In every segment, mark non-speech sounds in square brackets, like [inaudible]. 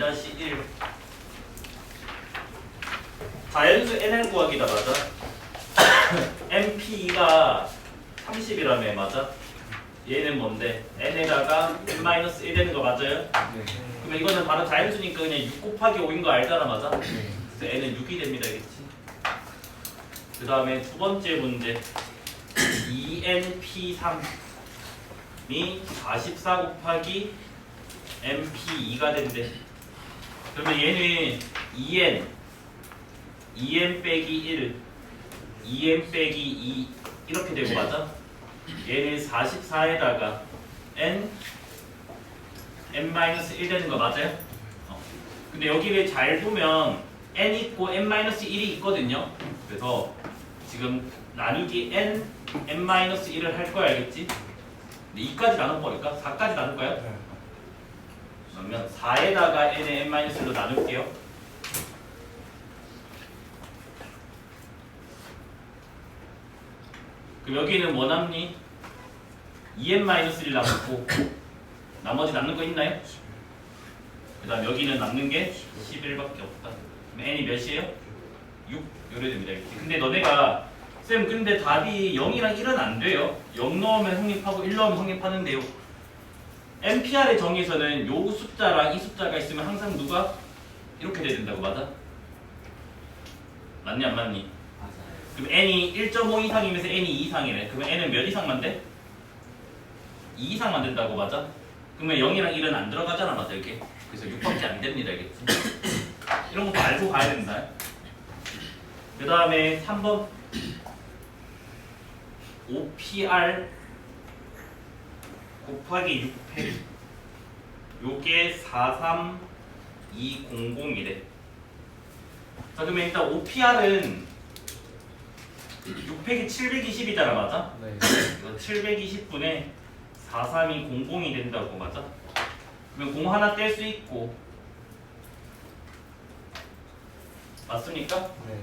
2-1 자연수 n을 구하기다 맞아? [coughs] MP가 30이라며 맞아? 얘는 뭔데? n에다가 n-1 되는 거 맞아요? 네. 그러면 이거는 바로 자연수니까 그냥 6 곱하기 5인 거 알잖아 맞아? 네. 그래서 n은 6이 됩니다 알겠지? 그 다음에 두 번째 문제 [coughs] 2np3이 44 곱하기 mp2가 된대 그러면 얘는 2n 2n 빼기 1 2n 빼기 2 이렇게 되고 맞아? 얘는 44에다가 n n-1 되는 거 맞아요? 어. 근데 여기를 잘 보면 n 있고 n-1이 있거든요. 그래서 지금 나누기 n n-1을 할 거야 알겠지? 근데 2까지 나눠버릴까? 4까지 나눌까요? 네. 그러면 4에다가 n의 n-1로 나눌게요. 그럼 여기는 뭐 남니? 2n-1을 남고 나머지 남는 거 있나요? 그 다음 여기는 남는 게 11밖에 없다. 그럼 n이 몇이에요? 6 요래 됩니다. 이렇게. 근데 너네가 쌤 근데 답이 0이랑 1은 안 돼요. 0 넣으면 성립하고 1 넣으면 성립하는데요. NPR의 정의에서는 요 숫자랑 이 숫자가 있으면 항상 누가 이렇게 돼야 된다고 맞아? 맞니 안 맞니? 맞아요. 그럼 n이 1.5 이상이면서 n이 2 이상이래. 그러면 n은 몇 이상만 돼? 2 이상만 된다고 맞아? 그러면 0이랑 1은 안 들어가잖아 맞아 이게. 그래서 6밖에 안 됩니다 알겠지? [coughs] 이런 거 알고 가야 된다. 그 다음에 3번 5PR 곱하기 6팩 요게 43200이래. 자 그러면 일단 OPR은 6팩이 720이잖아 맞아? 네. 이거 720분에 43200이 된다고 맞아? 그러면 공 하나 뗄 수 있고 맞습니까? 네.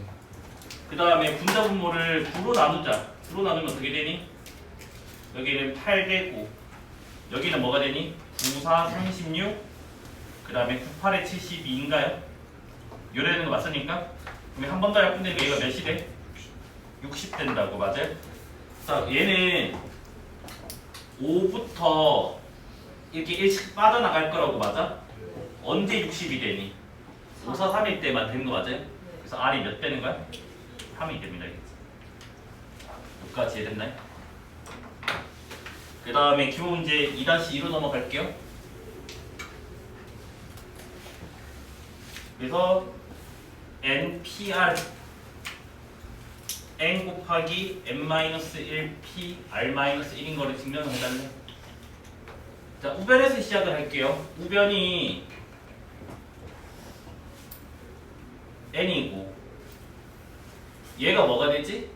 그 다음에 분자 분모를 9로 나누자 9로 나누면 어떻게 되니? 여기는 8 되고 여기는 뭐가 되니? 9, 4, 36 그 다음에 9, 8에 72인가요? 요래는 거 맞습니까? 그러면 한번 더 약분되니까 얘가 몇이 돼? 60 된다고 맞아요? 자 얘는 5부터 이렇게 1씩 빠져나갈 거라고 맞아? 언제 60이 되니? 5, 4, 3일 때만 되는 거 맞아요? 그래서 R이 몇 되는 거야? 3이 됩니다. 여기까지 이해됐나요? 그 다음에 기본 문제 2-2로 넘어갈게요. 그래서 NPR n 곱하기 n-1p r-1인 거를 증명을 해달래. 자, 우변에서 시작을 할게요. 우변이 n이고 얘가 뭐가 되지?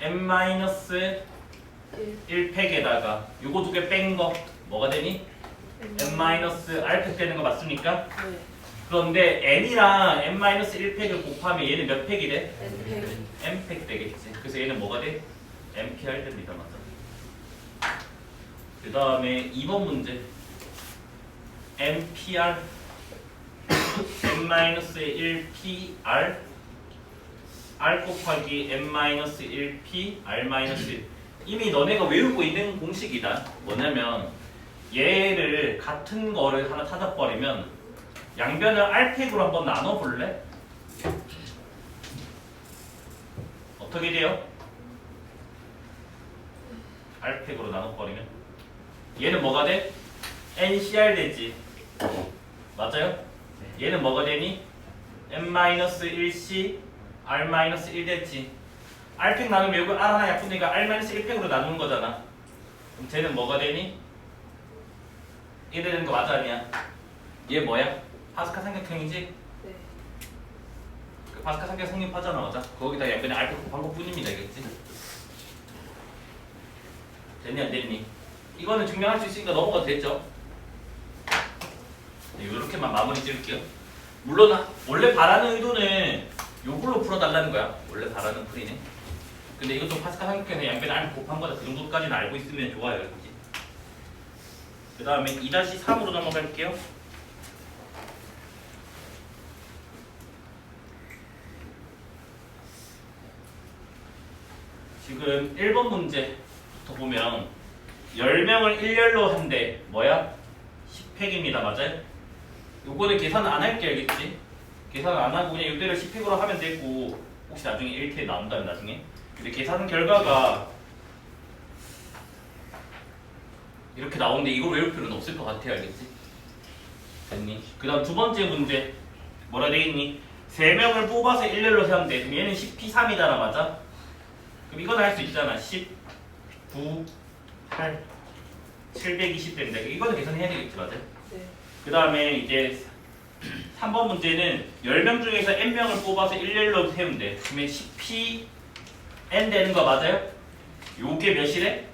n-1 팩에다가 요거 두 개 뺀 거 뭐가 되니? n-r팩 되는 거 맞습니까? 네. 그런데 n이랑 n-1팩을 곱하면 얘는 몇 팩이 돼? N팩. n팩 되겠지. 그래서 얘는 뭐가 돼? npr 됩니다. 맞아. 그 다음에 2번 문제. npr n-1pr r 곱하기 n-1p r-1 이미 너네가 외우고 있는 공식이다. 뭐냐면 얘를 같은 거를 하나 찾아버리면 양변을 r팩으로 한번 나눠볼래? 어떻게 돼요? r팩으로 나눠버리면 얘는 뭐가 돼? ncr 되지 맞아요? 얘는 뭐가 되니? n-1c r-1 됐지 r팩 나누면 여기 r 하나 약분되니까 r-1팩으로 나누는 거잖아 그럼 쟤는 뭐가 되니? 1 되는 거 맞아 아니야? 얘 뭐야? 파스칼 삼각형이지? 네. 그 파스칼 삼각 성립하잖아 맞아? 거기다 양변에 알파 곱한 것 뿐입니다 알겠지? 됐니 안 됐니? 이거는 증명할 수 있으니까 넘어가도 됐죠? 네, 이렇게만 마무리 지을게요 물론 아- 원래 바라는 의도는 요걸로 풀어달라는 거야 원래 바라는 풀이네 근데 이것도 파스칼 한국형의 양변 알 곱한 거다. 그 정도까지는 알고 있으면 좋아요. 여기까지. 그 다음에 2-3으로 넘어갈게요. 지금 1번 문제부터 보면 10명을 일렬로 한대 뭐야? 10팩입니다. 맞아요? 요거는 계산 안 할게 알겠지? 계산 안 하고 그냥 6대를 10팩으로 하면 되고 혹시 나중에 1팩 나온다면 나중에 근데 계산 결과가 이렇게 나오는데 이걸 외울 필요는 없을 것 같아 알겠지? 됐니? 그 다음 두 번째 문제 뭐라 되겠니? 세 명을 뽑아서 일렬로 세우면 돼 그럼 얘는 10P3이잖아 맞아? 그럼 이건 할 수 있잖아 10, 9, 8, 720 된다 이거는 계산해야 되겠지 맞아? 네. 그 다음에 이제 3번 문제는 10명 중에서 n명을 뽑아서 일렬로 세우면 돼 그러면 10P n 되는 거 맞아요? 요게 몇이래?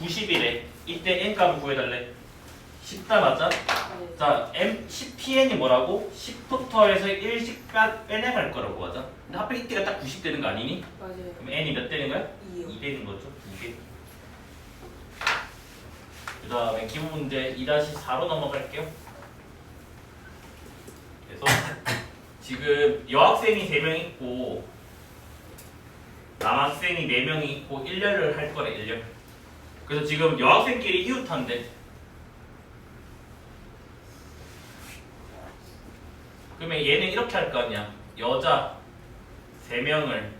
90이래 이때 n 값을 구해달래 쉽다 맞아? 네. 자, M 10PN이 뭐라고? 10부터 해서 1씩 빼내갈 거라고 하자. 근데 하필 이때가 딱 90 되는 거 아니니? 맞아요. 그럼 N이 몇 되는 거야? 2요. 2 되는 거죠. 2개. 그 다음에 기본 문제 2-4로 넘어갈게요. 그래서 지금 여학생이 3명 있고 남학생이 4명이 있고 1렬을 할 거래 1렬. 그래서 지금 여학생끼리 이웃한데 그러면 얘는 이렇게 할 거 아니야. 여자 3명을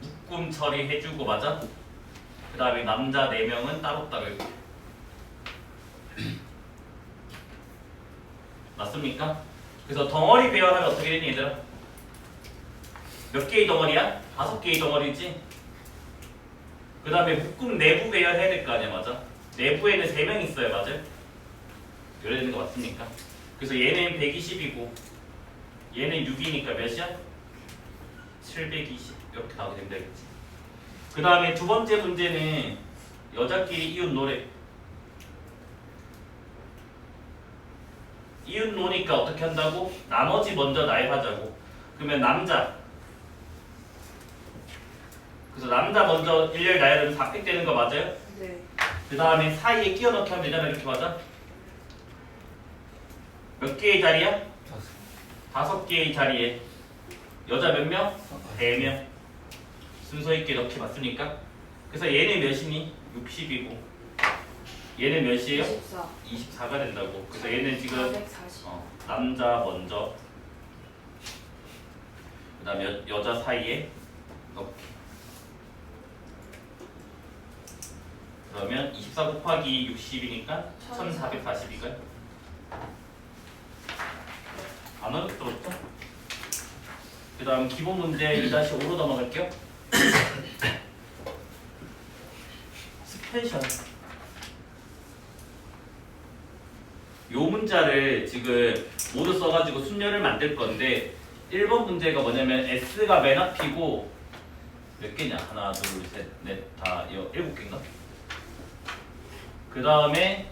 묶음 처리해주고 맞아? 그 다음에 남자 4명은 따로 따로 이렇게 맞습니까? 그래서 덩어리 배열하면 어떻게 되니 얘들아? 몇 개의 덩어리야? 다섯 개의 덩어리지? 그 다음에 묶음 내부 배열 해야 될 거 아니야 맞아? 내부에는 3명 있어요 맞아? 이래야 되는 거 맞습니까? 그래서 얘는 120이고 얘는 6이니까 몇이야? 720 이렇게 나오게 된다 했지. 그 다음에 두 번째 문제는 여자끼리 이웃 노래. 이웃 노니까 어떻게 한다고? 나머지 먼저 나열하자고. 그러면 남자. 그래서 남자 먼저 일렬 나열하면 4팩 되는 거 맞아요? 네. 그 다음에 사이에 끼워 넣기 하면 되잖아 이렇게 맞아? 몇 개의 자리야? 다섯 개의 자리에 여자 몇 명? 네 명. 순서 있게 넣기 맞습니까? 그래서 얘는 몇이니? 60이고 얘는 몇이에요? 24. 24가 된다고. 그래서 얘는 지금 440. 어, 남자 먼저 그다음 여, 여자 사이에 넣기. 그러면 24 곱하기 60이니까 1440이고요. 안 어렵더랬죠? 그 다음 기본 문제 2-5로 넘어갈게요. [coughs] 스페셜. 요 문자를 지금 모두 써가지고 순열을 만들 건데 1번 문제가 뭐냐면 S가 맨 앞이고 몇 개냐? 하나, 둘, 셋, 넷, 다, 여, 일곱 개인가? 그 다음에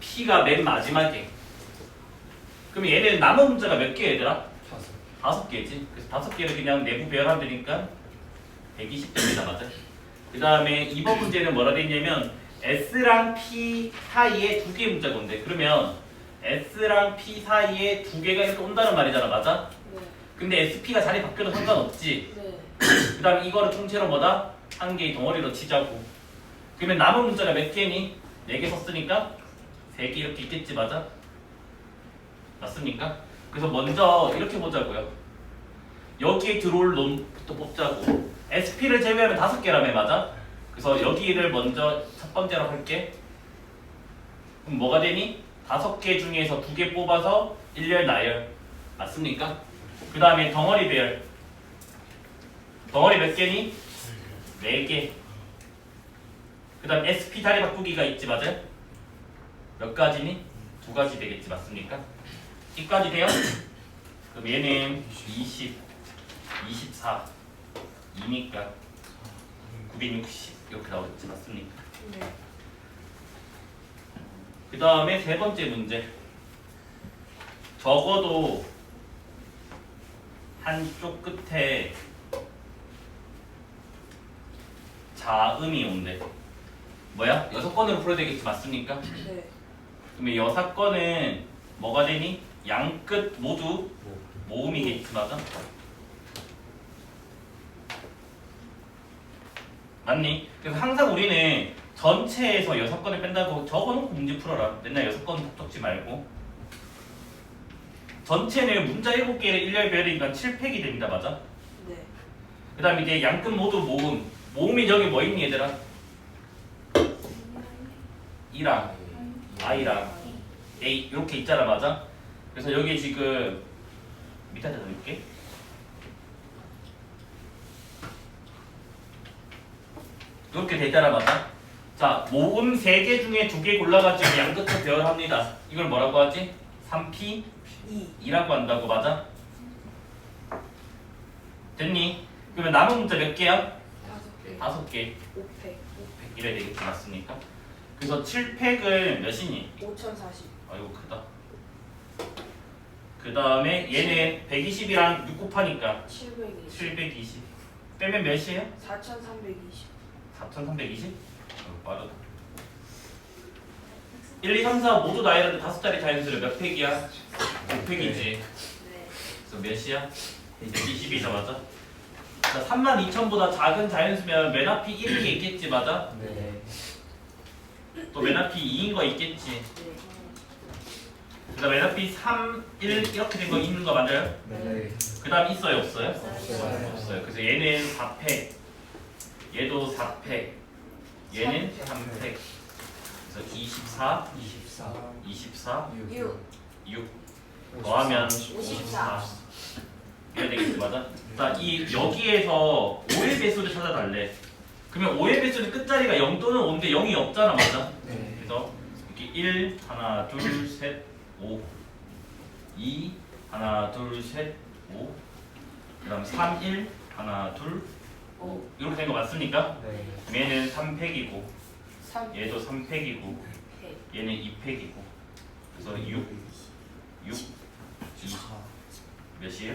P가 맨 마지막에 그럼 얘는 남은 문자가 몇 개 얘들아? 다섯 개지. 그래서 다섯 개를 그냥 내부 배열하면 되니까 120점이다 맞아. 그 다음에 2번 문제는 뭐라 돼 있냐면 S랑 P 사이에 두 개의 문자가 온대. 그러면 S랑 P 사이에 두 개가 이렇게 온다는 말이잖아 맞아? 네. 근데 SP가 자리 바뀌어도 상관없지. 네. 그 다음에 이거를 통째로 뭐다? 한 개의 덩어리로 치자고. 그러면 남은 문자가 몇 개니? 네개 썼으니까 세개 이렇게 있겠지 맞아? 맞습니까? 그래서 먼저 이렇게 보자고요. 여기에 들어올 놈부터 뽑자고. SP를 제외하면 다섯 개라며 맞아? 그래서 여기를 먼저 첫 번째로 할게. 그럼 뭐가 되니? 다섯 개 중에서 두 개 뽑아서 일렬 나열. 맞습니까? 그 다음에 덩어리 배열. 덩어리 몇 개니? 네 개. 그 다음 SP 자리 바꾸기가 있지 맞아요? 몇 가지니? 두 가지 되겠지 맞습니까? 이까지 돼요? [coughs] 그럼 얘는 20, 24, 2니까 960 이렇게 나오겠지 맞습니까? 네. 그 다음에 세 번째 문제 적어도 한쪽 끝에 자음이 온대 뭐야? 여섯 건으로 풀어야 되겠지 맞습니까? 네. 그러면 여섯 건은 뭐가 되니? 양 끝 모두 모음이겠지 맞아? 맞니? 그래서 항상 우리는 전체에서 여섯 건을 뺀다고 적어놓고 문제 풀어라. 맨날 여섯 건 적지 말고. 전체는 문자 일곱 개를 일렬별이니까 7팩이 됩니다. 맞아? 네. 그 다음에 이제 양끝 모두 모음. 모음이 저기 뭐 있니 얘들아? 이랑 I랑 A 이렇게 있잖아 맞아? 그래서 여기 지금 밑에 적어줄게 이렇게 되잖아 맞아? 자 모음 3개 중에 2개 골라가지고 양끝을 배열합니다 이걸 뭐라고 하지? 3P 2. 2라고 한다고 맞아? 됐니? 그러면 남은 문자 몇 개야? 다섯 개. 5개 5팩. 500 이래야 되겠지 맞습니까? 그래서 7팩은 몇이니? 5040. 아이고 크다 그 다음에 얘는 120이랑 6 곱하니까 720. 720 빼면 몇이에요? 4320. 4320? 아이고 빠르다 1, 2, 3, 4 모두 나이라도 다섯 자리 자연수를 몇 팩이야? 5팩이지 네. 그래서 몇이야? 120이자 맞아? 자 32,000보다 작은 자연수면 맨 앞이 1이 있겠지 맞아? 네. 또맨 앞이 2인 거 있겠지 네. 그다음 맨 앞이 3, 1 이렇게 된 거 있는 거 맞아요? 네. 그 다음 있어요 없어요? 없어요. 없어요 그래서 얘는 4팩 얘도 4팩 얘는 3팩 그래서 24, 24. 24, 6. 6 더하면 54. 54 이래야 되겠지 맞아? 자, 이 여기에서 5의 배수를 찾아달래 그러면 5의 배수는 끝자리가 0 또는 5인데 0이 없잖아 맞아? 네. 그래서 이렇게 1, 하나, 둘, 셋, 5 2, 하나, 둘, 셋, 5 그다음 3, 1, 하나, 둘, 5 이렇게 된 거 맞습니까? 네. 얘는 3팩이고 3. 얘도 3팩이고 팩. 얘는 2팩이고 그래서 6, 6, 2 몇이에요?